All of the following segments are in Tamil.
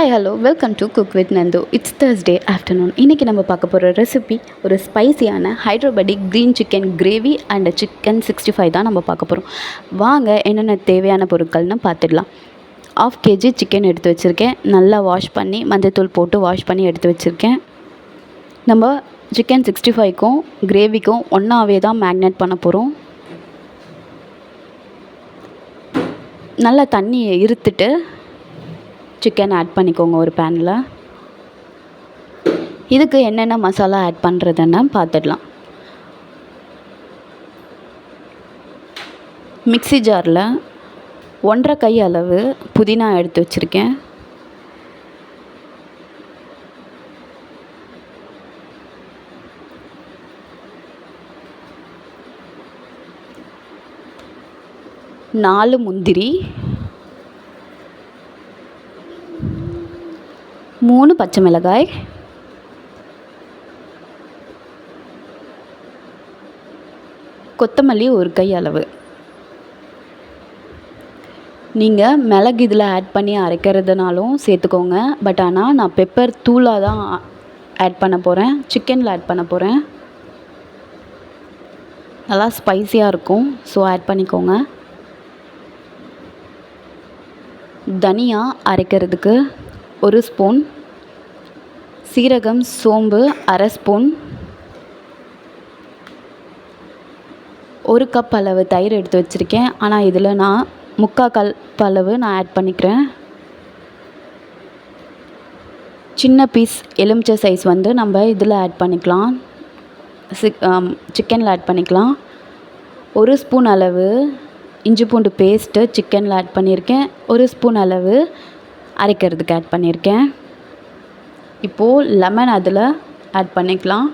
Hi hello welcome to cook with Nandu it's Thursday afternoon இன்றைக்கி நம்ம பார்க்க போகிற ரெசிபி ஒரு ஸ்பைசியான Hyderabadi green chicken gravy and chicken sixty five தான் நம்ம பார்க்க போகிறோம் வாங்க என்னென்ன தேவையான பொருட்கள்னு பார்த்துடலாம். ஆஃப் கேஜி சிக்கன் எடுத்து வச்சுருக்கேன். நல்லா வாஷ் பண்ணி மஞ்சத்தூள் போட்டு வாஷ் பண்ணி எடுத்து வச்சுருக்கேன். நம்ம சிக்கன் சிக்ஸ்டி ஃபைவ்க்கும் கிரேவிக்கும் ஒன்றாவே தான் மேக்னேட் பண்ண போகிறோம் நல்லா தண்ணியை இருத்துட்டு சிக்கன் ஆட் பண்ணிக்கோங்க ஒரு பேனில். இதுக்கு என்னென்ன மசாலா ஆட் பண்ணுறதுன்னு பார்த்துடலாம். மிக்ஸி ஜாரில் ஒன்றரை கை அளவு புதினா எடுத்து வச்சுருக்கேன். நாலு முந்திரி மூணு பச்சை மிளகாய். கொத்தமல்லி ஒரு கை அளவு. நீங்கள் மிளகு இதில் ஆட் பண்ணி அரைக்கிறதுனாலும் சேர்த்துக்கோங்க. பட் ஆனால் நான் பெப்பர் தூளாக தான் ஆட் பண்ண போகிறேன் சிக்கனில் ஆட் பண்ண போகிறேன் நல்லா ஸ்பைஸியாக இருக்கும். ஸோ ஆட் பண்ணிக்கோங்க. தனியாக அரைக்கிறதுக்கு ஒரு ஸ்பூன் சீரகம் சோம்பு அரை ஸ்பூன் ஒரு கப் அளவு தயிர் எடுத்து வச்சுருக்கேன். ஆனால் இதில் நான் முக்கால் கப் அளவு நான் ஆட் பண்ணிக்கிறேன். சின்ன பீஸ் எலுமிச்சை சைஸ் வந்து நம்ம இதில் ஆட் பண்ணிக்கலாம். சிக் சிக்கனில் ஆட் பண்ணிக்கலாம். ஒரு ஸ்பூன் அளவு இஞ்சி பூண்டு பேஸ்ட்டு சிக்கனில் ஆட் பண்ணியிருக்கேன். ஒரு ஸ்பூன் அளவு அரைக்கிறதுக்கு ஆட் பண்ணியிருக்கேன். இப்போது லெமன் அதில் ஆட் பண்ணிக்கலாம்.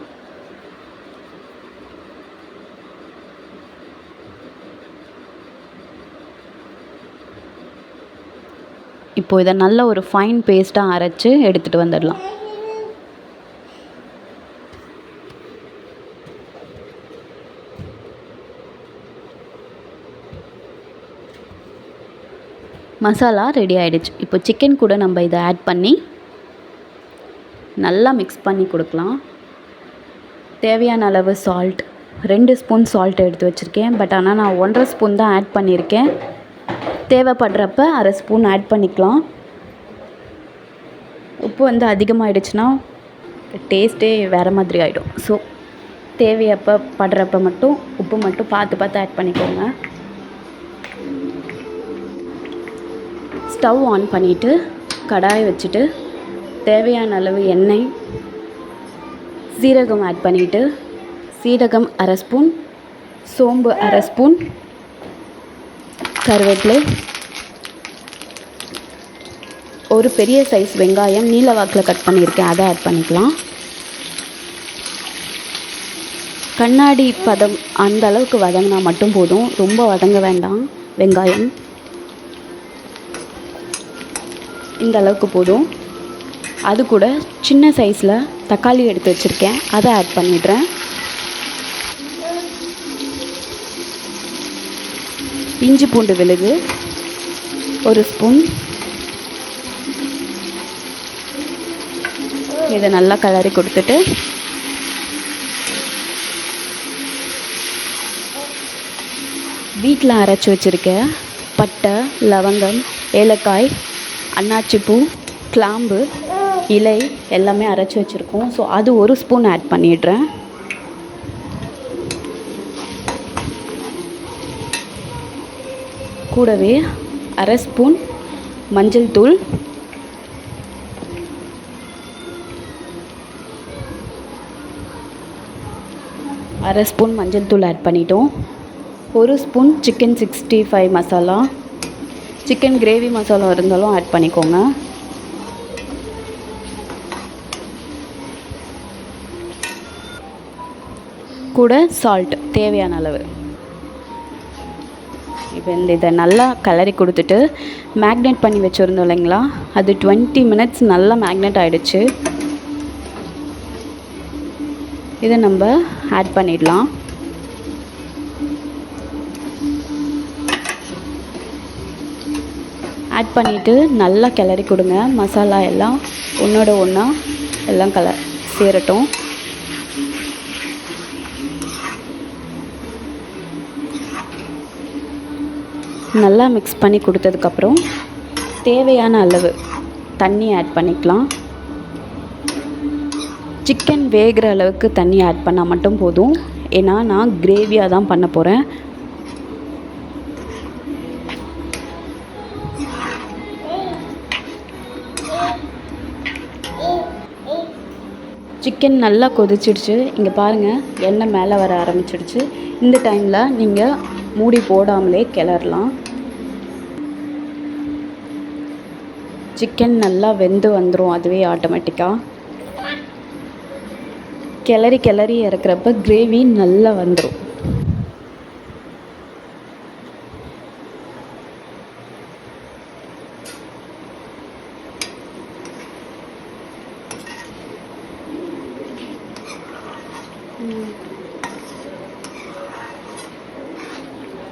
இப்போது இதை நல்ல ஒரு ஃபைன் பேஸ்ட்டாக அரைச்சி எடுத்துகிட்டு வந்துடலாம். மசாலா ரெடி ஆகிடுச்சு இப்போ சிக்கன் கூட நம்ம இதை ஆட் பண்ணி நல்லா மிக்ஸ் பண்ணி கொடுக்கலாம். தேவையான அளவு சால்ட் ரெண்டு ஸ்பூன் சால்ட் எடுத்து வச்சுருக்கேன். பட் ஆனால் நான் ஒன்றரை ஸ்பூன் தான் ஆட் பண்ணியிருக்கேன் தேவைப்படுறப்ப அரை ஸ்பூன் ஆட் பண்ணிக்கலாம். உப்பு வந்து அதிகமாகிடுச்சுன்னா டேஸ்ட்டே வேறு மாதிரி ஆகிடும் ஸோ தேவையப்போ படுறப்ப மட்டும் உப்பு மட்டும் பார்த்து பார்த்து ஆட் பண்ணிக்கோங்க. ஸ்டவ் ஆன் பண்ணிவிட்டு கடாய் வச்சுட்டு தேவையான அளவு எண்ணெய் சீரகம் ஆட் பண்ணிவிட்டு சீரகம் அரை ஸ்பூன் சோம்பு அரை ஸ்பூன் கருவேப்பிலை ஒரு பெரிய சைஸ் வெங்காயம் நீல வாக்கில் கட் பண்ணியிருக்கேன் அதை ஆட் பண்ணிக்கலாம். கண்ணாடி பதம் அந்த அளவுக்கு வதங்கினா மட்டும் போதும். ரொம்ப வதங்க வேண்டாம் வெங்காயம். இந்த அளவுக்கு போதும். அது கூட சின்ன சைஸில் தக்காளி எடுத்து வச்சுருக்கேன். அதை ஆட் பண்ணிடுறேன். இஞ்சி பூண்டு விழுது. ஒரு ஸ்பூன். இதை நல்லா கலரி கொடுத்துட்டு வீட்டில் அரைச்சி வச்சுருக்க பட்டை லவங்கம் ஏலக்காய் அன்னாச்சிப்பூ கிளாம்பு இலை எல்லாமே அரைச்சி வச்சுருக்கோம். ஸோ அது ஒரு ஸ்பூன் ஆட் பண்ணிடுறேன். கூடவே அரை ஸ்பூன் மஞ்சள் தூள். அரை ஸ்பூன் மஞ்சள் தூள் ஆட் பண்ணிட்டோம். ஒரு spoon chicken sixty five masala chicken gravy masala இருந்தாலும் ஆட் பண்ணிக்கோங்க. கூட சால்ட் தேவையான அளவு. இப்போ இந்த இதை நல்லா கலரி கொடுத்துட்டு மேக்னேட் பண்ணி வச்சுருந்தோம் இல்லைங்களா? அது டுவெண்ட்டி மினிட்ஸ் நல்லா மேக்னேட் ஆகிடுச்சு இதை நம்ம ஆட் பண்ணிடலாம். ஆட் பண்ணிவிட்டு நல்லா கிளறி கொடுங்க. மசாலா எல்லாம் ஒன்றோட ஒன்றா எல்லாம் கல சேரட்டும். நல்லா மிக்ஸ் பண்ணி கொடுத்ததுக்கப்புறம் தேவையான அளவு தண்ணி ஆட் பண்ணிக்கலாம். சிக்கன் வேகிற அளவுக்கு தண்ணி ஆட் பண்ணால் மட்டும் போதும். ஏன்னா நான் கிரேவியாக தான் பண்ண போகிறேன் சிக்கன் நல்லா கொதிச்சிடுச்சு. இங்கே பாருங்கள் எண்ணெய் மேலே வர ஆரம்பிச்சிடுச்சு. இந்த டைமில் நீங்கள் மூடி போடாமலே கிளறலாம். சிக்கன் நல்லா வெந்து வந்துடும் அதுவே ஆட்டோமேட்டிக்காக கிளறி கிளறி இறக்குறப்ப கிரேவி நல்லா வந்துடும்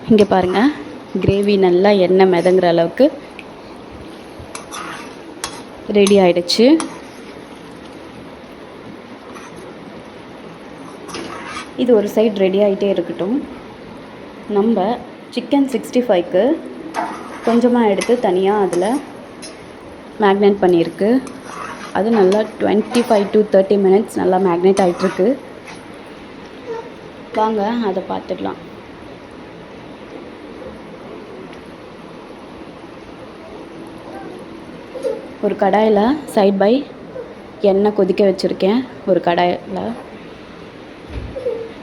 இங்கே பாருங்கள் கிரேவி நல்லா எண்ணெய் மிதங்குற அளவுக்கு ரெடி ஆயிடுச்சு. இது ஒரு சைடு ரெடி ஆகிட்டே இருக்கட்டும். நம்ம சிக்கன் சிக்ஸ்டி ஃபைவ்க்கு கொஞ்சமாக எடுத்து தனியாக அதில் மேக்னேட் பண்ணியிருக்கு. அது நல்லா twenty five to thirty minutes நல்லா மேக்னேட் ஆகிட்டுருக்கு வாங்க அதை பார்த்துக்கலாம் ஒரு கடாயில் சைட் பை எண்ணெய் கொதிக்க வச்சுருக்கேன். ஒரு கடாயில்.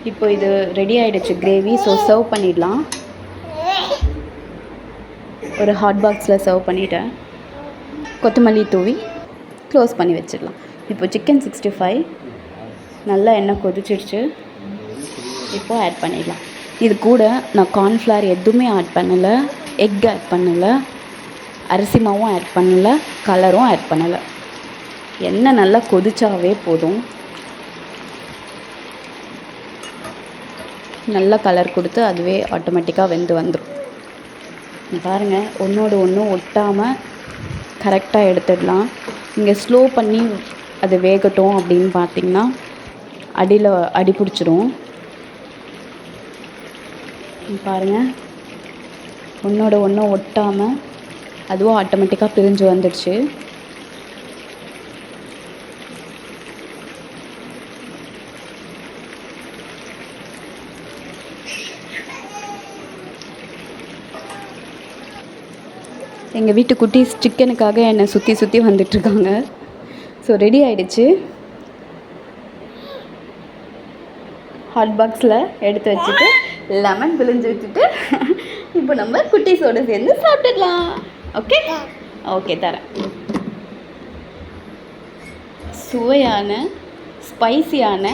இப்போ இது ரெடி ஆகிடுச்சு கிரேவி ஸோ சர்வ் பண்ணிடலாம். ஒரு ஹாட் பாக்ஸில் சர்வ் பண்ணிட்டேன். கொத்தமல்லி தூவி க்ளோஸ் பண்ணி வச்சிடலாம். இப்போ சிக்கன் சிக்ஸ்டி ஃபைவ் நல்லா எண்ணெய் கொதிச்சிடுச்சு. இப்போ ஆட் பண்ணிடலாம். இது கூட நான் கார்ன்ஃப்ளவர் எதுவுமே ஆட் பண்ணலை. எக் ஆட் பண்ணலை. அரிசி மாவும் ஆட் பண்ணலை கலரும் ஆட் பண்ணலை. எண்ணெய் நல்லா கொதிச்சாவே போதும். நல்லா கலர் கொடுத்து அதுவே ஆட்டோமேட்டிக்காக வெந்து வந்துடும் பாருங்கள் ஒன்றோடு ஒன்று ஒட்டாமல் கரெக்டாக எடுத்துடலாம். இங்கே ஸ்லோ பண்ணி அது வேகட்டும் அப்படின்னு பார்த்தீங்கன்னா அடியில் அடி பிடிச்சிரும். பாருங்கள் ஒன்றோட ஒன்று ஒட்டாமல் அதுவும் ஆட்டோமேட்டிக்காக பிரிஞ்சு வந்துடுச்சு. எங்கள் வீட்டு குட்டீஸ் சிக்கனுக்காக என்னை சுற்றி சுற்றி வந்துட்டுருக்காங்க. ஸோ ரெடி ஆயிடுச்சு. ஹாட் பாக்ஸில் எடுத்து வச்சுட்டு லெமன் பிழிஞ்சு விட்டுட்டு இப்போ நம்ம குட்டீஸோடு சேர்ந்து சாப்பிட்டுடலாம் ஓகே ஓகே தரேன். சுவையான ஸ்பைசியான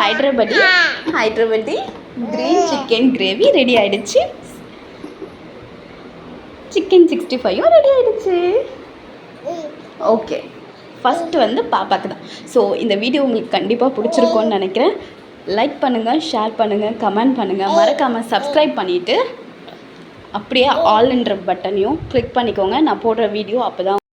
Hyderabadi Hyderabadi green chicken gravy ready ஆயிடுச்சு. சிக்கன் சிக்ஸ்டி ஃபைவும் ரெடி ஆயிடுச்சு. ஓகே ஃபஸ்ட்டு வந்து பாப்பாக்கு தான். ஸோ இந்த வீடியோ உங்களுக்கு கண்டிப்பாக பிடிச்சிருக்கோன்னு நினைக்கிறேன். லைக் பண்ணுங்கள் ஷேர் பண்ணுங்கள் கமெண்ட் பண்ணுங்கள் மறக்காமல் சப்ஸ்கிரைப் பண்ணிவிட்டு அப்படியே ஆல்ன்ற பட்டனையும் கிளிக் பண்ணிக்கோங்க. நான் போடுற வீடியோ அப்போ தான்